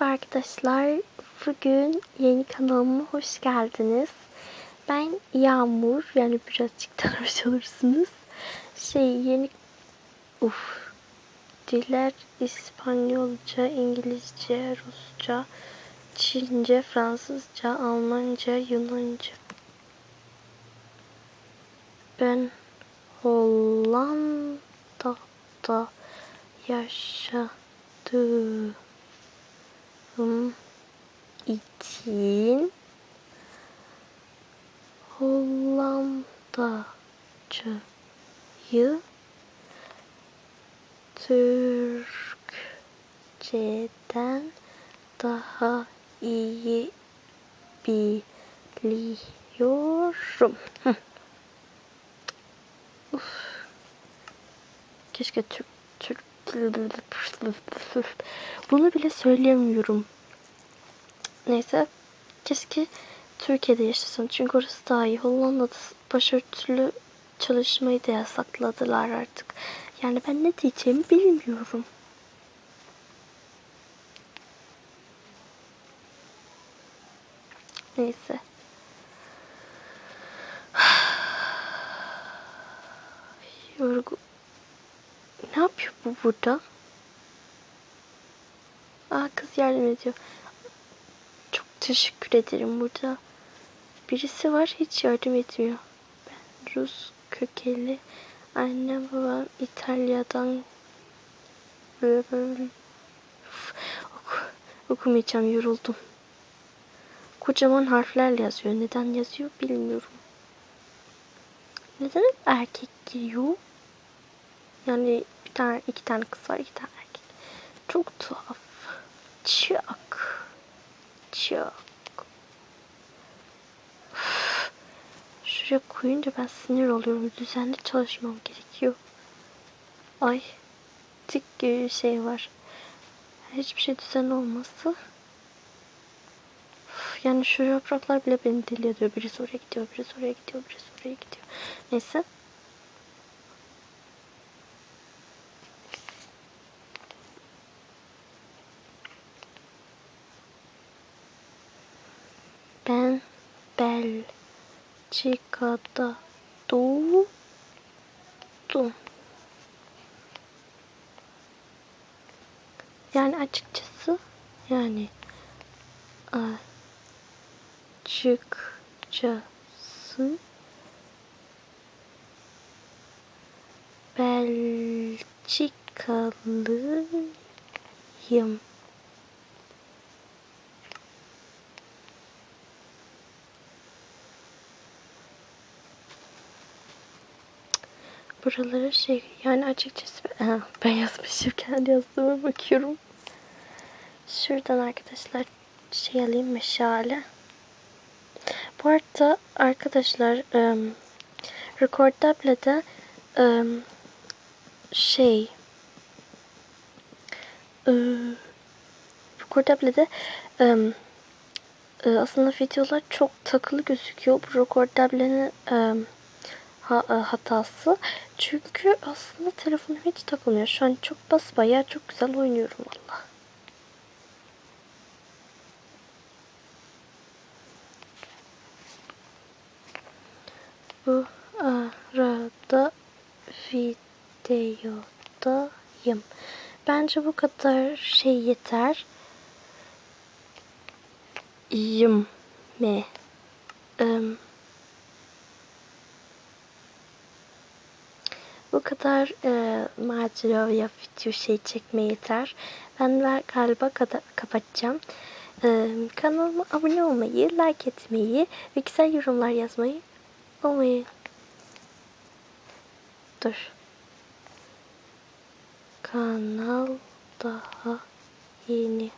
Merhaba arkadaşlar. Bugün yeni kanalıma hoş geldiniz. Ben Yağmur. Yani birazcık tanımış olursunuz. Şey yeni... Uf. Diller İspanyolca, İngilizce, Rusça, Çince, Fransızca, Almanca, Yunanca. Ben Hollanda'da yaşadım için Hollandacıyı Türkçeden daha iyi biliyorum. Uf. Keşke Türk Türk bunu bile söyleyemiyorum. Neyse. Keşke Türkiye'de yaşasın. Çünkü orası daha iyi. Hollanda'da başörtülü çalışmayı da yasakladılar artık. Yani ben ne diyeceğimi bilmiyorum. Neyse. Yorgun. Ne yapıyor bu burada? Kız yardım ediyor. Çok teşekkür ederim burada. Birisi var hiç yardım etmiyor. Ben Rus kökenli. Annem babam İtalya'dan böyle Oku, okumayacağım yoruldum. Kocaman harflerle yazıyor. Neden yazıyor bilmiyorum. Neden hep erkek giriyor? Yani bir tane iki tane kız var iki tane erkek. Çok tuhaf. Çok. Çok. Şuraya koyunca ben sinir oluyorum. Düzenli çalışmam gerekiyor. Ay. Tik gibi şey var. Hiçbir şey düzenli olması. Yani şu yapraklar bile beni deli ediyor. Birisi oraya gidiyor, birisi oraya gidiyor, birisi oraya gidiyor. Neyse. Ben Belçika'da doğdum. Yani açıkçası yani açıkçası Belçikalıyım. Buralara şey yani açıkçası ben, ben yazmışım kendi yazdığıma bakıyorum. Şuradan arkadaşlar şey alayım meşale. Bu arada arkadaşlar um, Recordable'de um, şey um, Recordable'de um, aslında videolar çok takılı gözüküyor. Bu Recordable'nin um, ha, hatası. Çünkü aslında telefonum hiç takılmıyor. Şu an çok basbayağı çok güzel oynuyorum valla. Bu arada videodayım. Bence bu kadar şey yeter. Yım me. Um, bu kadar e, macera ya video şey çekme yeter. Ben ver, galiba kada, kapatacağım. E, kanalıma abone olmayı, like etmeyi ve güzel yorumlar yazmayı unutmayın. Dur. Kanal daha yeni.